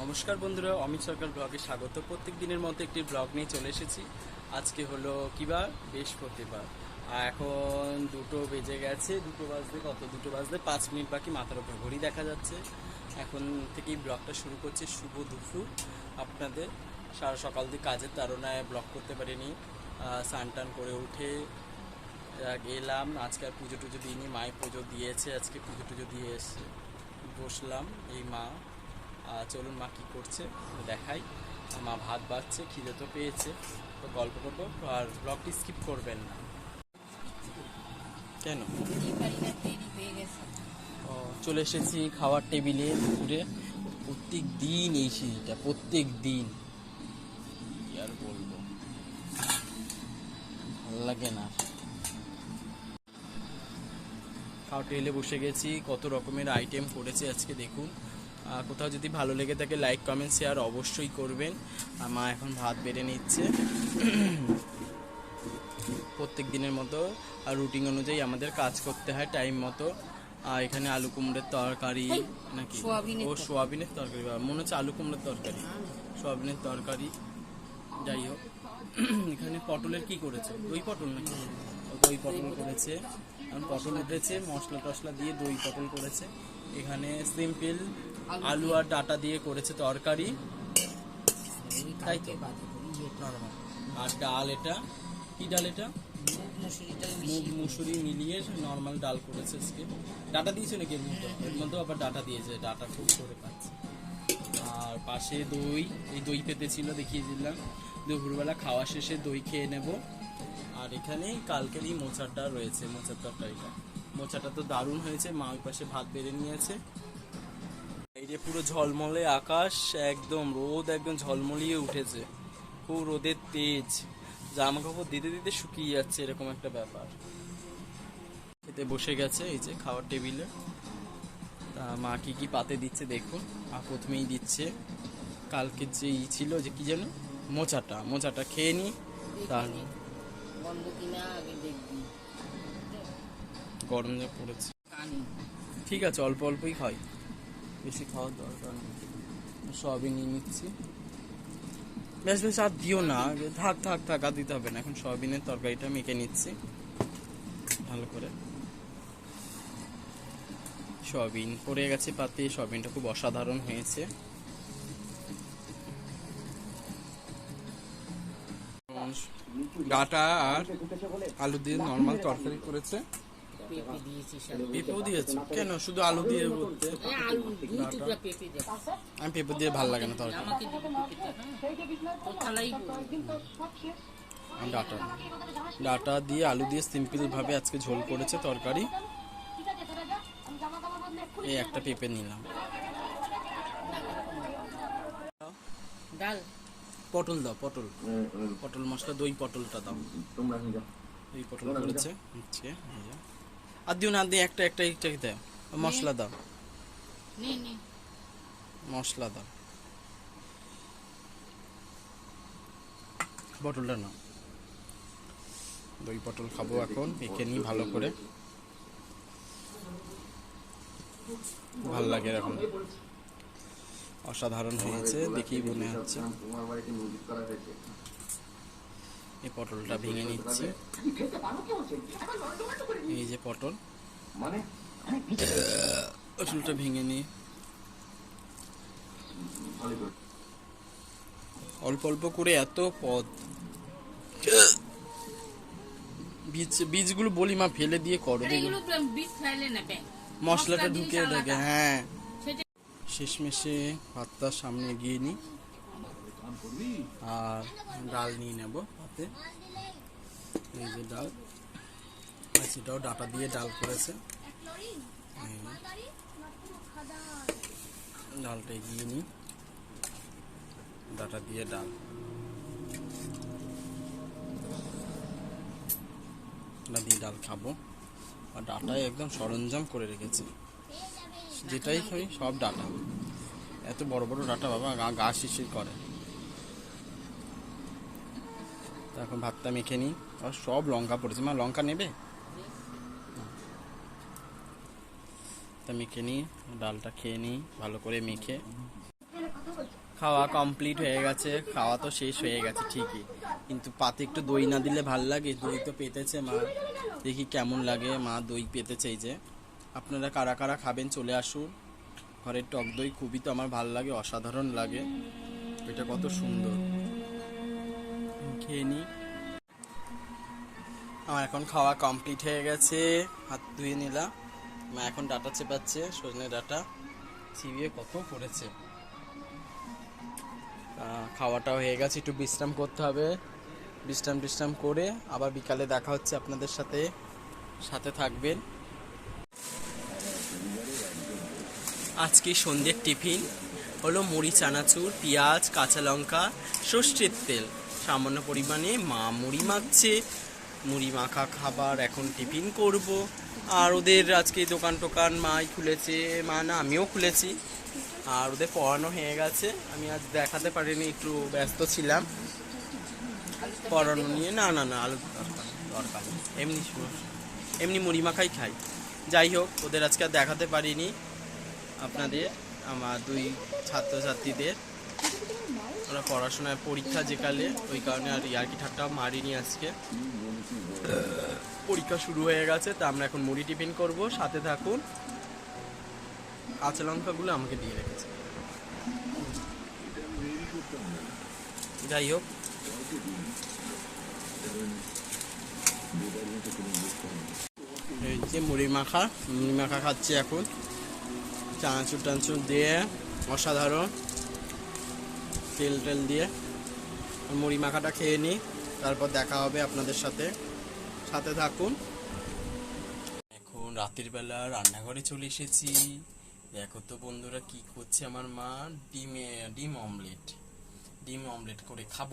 নমস্কার বন্ধুরা, অমিত সরকার ব্লগে স্বাগত। প্রত্যেক দিনের মতো একটি ব্লগ নিয়ে চলে এসেছি। আজকে হলো কিবার বৃহস্পতিবার। আর এখন দুটো বেজে গেছে, দুটো বাজতে কত? দুটো বাজতে পাঁচ মিনিট বাকি, মাথার উপর ঘড়ি দেখা যাচ্ছে। এখন থেকেই ব্লগটা শুরু করছে। শুভ দুপুর আপনাদের। সারা সকাল দিয়ে কাজের তারণায় ব্লগ করতে পারিনি। স্নান টান করে উঠে গেলাম। আজকে আর পুজো টুজো দিইনি। মায়ের পুজো দিয়েছে, আজকে পুজো টুজো দিয়ে এসে বসলাম, এই মা। চলুন মা কী করছে দেখাই। মা ভাত বাড়ছে খিদে তো পেয়েছে। তো গল্প করব আর ব্লগটি স্কিপ করবেন না। কেন? ও, চলে এসেছি খাওয়ার টেবিলে দুপুরে। প্রত্যেক দিন এই সিঁড়িটা প্রত্যেক দিন। আর বলব? ভালো লাগে না। খাওয়ার টেবিলে বসে গেছি কত রকমের আইটেম করেছে আজকে দেখুন। কোথাও যদি ভালো লেগে থাকে লাইক কমেন্ট শেয়ার অবশ্যই করবেন। আর মা এখন ভাত বেড়ে নিচ্ছে। প্রত্যেক দিনের মতো আর রুটিন অনুযায়ী আমাদের কাজ করতে হয় টাইম মতো। আর এখানে আলু কুমড়োর তরকারি নাকি? ও সোয়াবিনের তরকারি মনে হচ্ছে আলু কুমড়োর তরকারি। সোয়াবিনের তরকারি। যাই হোক। এখানে পটলের কি করেছে? দই পটল নাকি? দই পটল করেছে। পটল উঠেছে মশলা টশলা দিয়ে দই পটল করেছে। এখানে সিম্পল আলু আর ডাটা দিয়ে করেছে তরকারি। তাই তো? আর ডাল এটা? কি ডাল এটা? মুগ মুসুরি মিলিয়ে নর্মাল ডাল করেছে আজকে। ডাটা দিয়েছে নাকি এর মধ্যে? এর মধ্যেও আবার ডাটা দিয়েছে, ডাটা খুব করে পাচ্ছে। আর পাশে দই, এই দই পেতে ছিল, দেখিয়ে দিলাম। দুপুরবেলা খাওয়া শেষে দই খেয়ে নেব। আর এখানে কালকেরই মোচাটা রয়েছে, মোচার তরকারিটা। মোচাটা তো দারুণ হয়েছে, মা ওই পাশে ভাত বেড়ে নিয়েছে। যে পুরো ঝলমলে আকাশ একদম রোদ একদম ঝলমলিয়ে উঠেছে। খুব রোদের তেজ। জামা কাপড় দিতে দিতে শুকিয়ে যাচ্ছে এরকম একটা ব্যাপার। খেতে বসে গেছে এই যে খাওয়ার টেবিলে। তা মা কি কি পাতে দিচ্ছে দেখুন। মা প্রথমেই দিচ্ছে কালকে যে ই ছিল যে কি যেন? মোচাটা। মোচাটা খেয়ে নি। তার দেখবি। গরম যা পড়েছে। ঠিক আছে অল্প অল্পই খাই। বেশি খাওয়ার দরকার নেই। সবই নিয়ে নিচ্ছি। বেশ বেশ আর দিও না। থাক থাক থাক আর দিতে হবে না। এখন সয়াবিনের তরকারিটা মেখে নিচ্ছি। ভালো করে। সয়াবিন পড়ে গেছে পাতে। সয়াবিনটা খুব অসাধারণ হয়েছে। ডাটা আর আলু দিয়ে নর্মাল তরকারি করেছে। পেঁপে দিয়েছি পেঁপেও দিয়েছে। কেন? শুধু আলু দিয়ে হ্যাঁ, আলু দুই টুকরা পেঁপে দে। আমি পেঁপে দিয়ে ভালো লাগে না তরকারি। আমাকে হ্যাঁ থালাই ডাটা ডাটা দিয়ে আলু দিয়ে সিম্পল ভাবে আজকে ঝোল করেছে তরকারি। এই একটা পেঁপে নিলাম। ডাল। পটল দাও পটল। পটল মশলা দই পটলটা দাও। দই পটল করেছে। এই যে। আর দিও না দিয়ে একটা একটা একটা দাও মশলা দাও। নে নে। মশলা দাও। পটলটা নাও। দই পটল খাব এখন মেখে নিই ভালো করে। ভালো লাগে এরকম। অসাধারণ হয়েছে দেখেই মনে হচ্ছে। এই পটলটা ভেঙে নিচ্ছি। এই যে পটল। পটলটা ভেঙে নিই। অল্প অল্প করে এত পদ। বীজ বীজগুলো বলি মা ফেলে দিয়ে করো। মশলাটা আলাদা। থাকে হ্যাঁ। শেষমেশে ভাতটা সামনে এগিয়ে নিই। আর ডাল নিয়ে নেব। হাতে এই যে ডাল। সেটাও ডাটা দিয়ে ডাল করেছে। ডালটা এগিয়ে নিই। ডাটা দিয়ে ডাল। ডাটা দিয়ে ডাল খাব। আর ডাটায় একদম সরঞ্জাম করে রেখেছে। যেটাই খাই, সব ডাটা। এত বড় বড় ডাটা বাবা, গা গা শিশির করে। এখন ভাতটা মেখে নিই। আর সব লঙ্কা পড়েছে। মা, লঙ্কা নেবে? তা মেখে নিই, ডালটা খেয়ে নিই, ভালো করে মেখে। খাওয়া কমপ্লিট হয়ে গেছে। খাওয়া তো শেষ হয়ে গেছে, ঠিকই। কিন্তু পাতে একটু দই না দিলে ভালো লাগে। দই তো পেতেছে, মা। দেখি কেমন লাগে। মা দই পেতেছে এই যে। আপনারা কারা কারা খাবেন চলে আসুন। ঘরের টক দই খুবই তো আমার ভালো লাগে, অসাধারণ লাগে। এটা কত সুন্দর। খেয়ে নিই আমার এখন খাওয়া কমপ্লিট হয়ে গেছে। হাত ধুয়ে নিলাম। মা এখন ডাটা চেপাচ্ছে, সজনে ডাটা। চিবিয়ে কত পড়েছে খাওয়াটাও হয়ে গেছে, একটু বিশ্রাম করতে হবে। বিশ্রাম বিশ্রাম করে আবার বিকালে দেখা হচ্ছে আপনাদের সাথে। সাথে থাকবেন। আজকে সন্ধ্যের টিফিন হলো মুড়ি চানাচুর পেঁয়াজ, কাঁচা লঙ্কা, সর্ষের তেল। সামান্য পরিমাণে মা মুড়ি মাখছে। মুড়ি মাখা খাবার এখন টিফিন করব। আর ওদের আজকে দোকান টোকান মাই খুলেছে, মা না আমিও খুলেছি। আর ওদের পড়ানো হয়ে গেছে। আমি আজ দেখাতে পারিনি, একটু ব্যস্ত ছিলাম। পড়ানো নিয়ে না না না, আলু দরকার দরকার। এমনি এমনি মুড়ি মাখাই খাই। যাই হোক, ওদের আজকে দেখাতে পারিনি। আপনাদের, আমার দুই ছাত্রছাত্রীদের। ওরা পড়াশোনায় পরীক্ষা যেকালে, ওই কারণে আর ইয়ার্কি ঠাট্টা মারিনি আজকে। পরীক্ষা শুরু হয়ে গেছে, তা আমরা এখন মুড়ি টিফিন করব, সাথে থাকুন। কাঁচা লঙ্কাগুলো আমাকে দিয়ে রেখেছে। যাই হোক। এই যে মুড়ি মাখা মুড়ি মাখা খাচ্ছি এখন। চানাচুর টানাচুর দিয়ে, অসাধারণ। তেল টেল দিয়ে মুড়ি মাখাটা খেয়ে নিই, তারপর দেখা হবে আপনাদের সাথে। সাথে থাকুন। এখন রাতের বেলা রান্নাঘরে চলে এসেছি। দেখো তো বন্ধুরা কি করছে আমার মা। ডিমে, ডিম অমলেট। ডিম অমলেট করে খাব।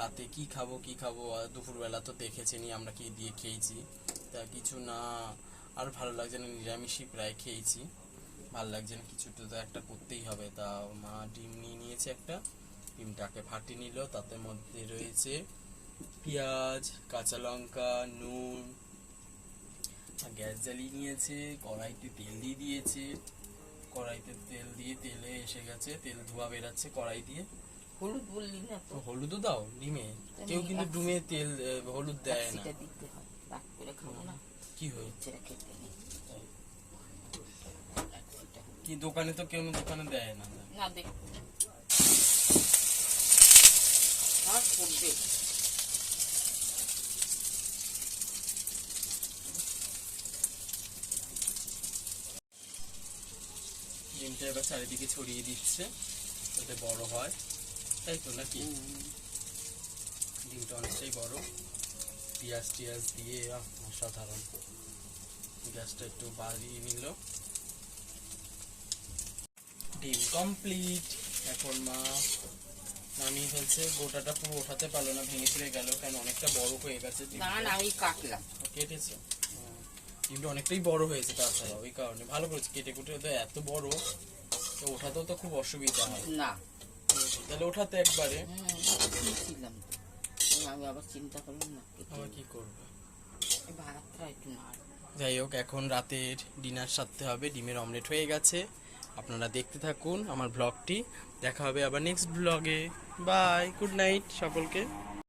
রাতে কি খাব কি খাব? আর দুপুরবেলা তো দেখেছেনি আমরা কি দিয়ে খেয়েছি। তা কিছু না, আর ভালো লাগছে না, নিরামিষই প্রায় খেয়েছি। ভালো লাগছে না, কিছু তো একটা করতেই হবে। তা মা ডিম নিয়ে নিয়েছে একটা। ডিমটাকে ফাটি নিল তাতে মধ্যে রয়েছে পেঁয়াজ কাঁচা লঙ্কা নুন গ্যাস জ্বালিয়ে নিয়েছে কড়াইতে তেল দিয়ে দিয়েছে। কড়াইতে তেল দিয়ে তেলে এসে গেছে তেল ধোয়া বেরাচ্ছে কড়াই দিয়ে। হলুদ বললি না তো? হলুদও দাও ডিমে কেউ কিন্তু ডিমে তেল হলুদ দেয় না। সেটা দিতে রাগ করে খাব না। কি হয় ছেড়ে খেতে কি দোকানে তো কেউ দোকানে দেয় না। না দেখ করবে। ডিমটা এবার চারিদিকে ছড়িয়ে দিচ্ছে যাতে বড় হয়। তাই তো নাকি? ডিমটা অনেকটাই বড়। পেঁয়াজ টিয়াজ দিয়ে অসাধারণ। গ্যাসটা একটু বাড়িয়ে নিল। ডিম কমপ্লিট। এখন মা নামিয়ে ফেলছে গোটাটা পুরো ওঠাতে পারল না ভেঙে চলে গেল কারণ অনেকটা বড় হয়ে গেছে না না আমি কাটলাম। কেটেছে। ডিমটা অনেকটাই বড় হয়েছে তাছাড়া ওই কারণে। ভালো করেছে কেটে কুটে তো এত বড় তো ওঠাতেও তো খুব অসুবিধা হয়। না। তাহলে ওঠাতে একবারে। হুম, আমি আবার চিন্তা করলাম না আবার কি করবে? ভাড়াটা একটু না যাই হোক এখন রাতের ডিনার সারতে হবে ডিমের অমলেট হয়ে গেছে। আপনারা দেখতে থাকুন আমার ব্লগটি দেখা হবে আবার নেক্সট ব্লগে বাই গুড নাইট সকলকে।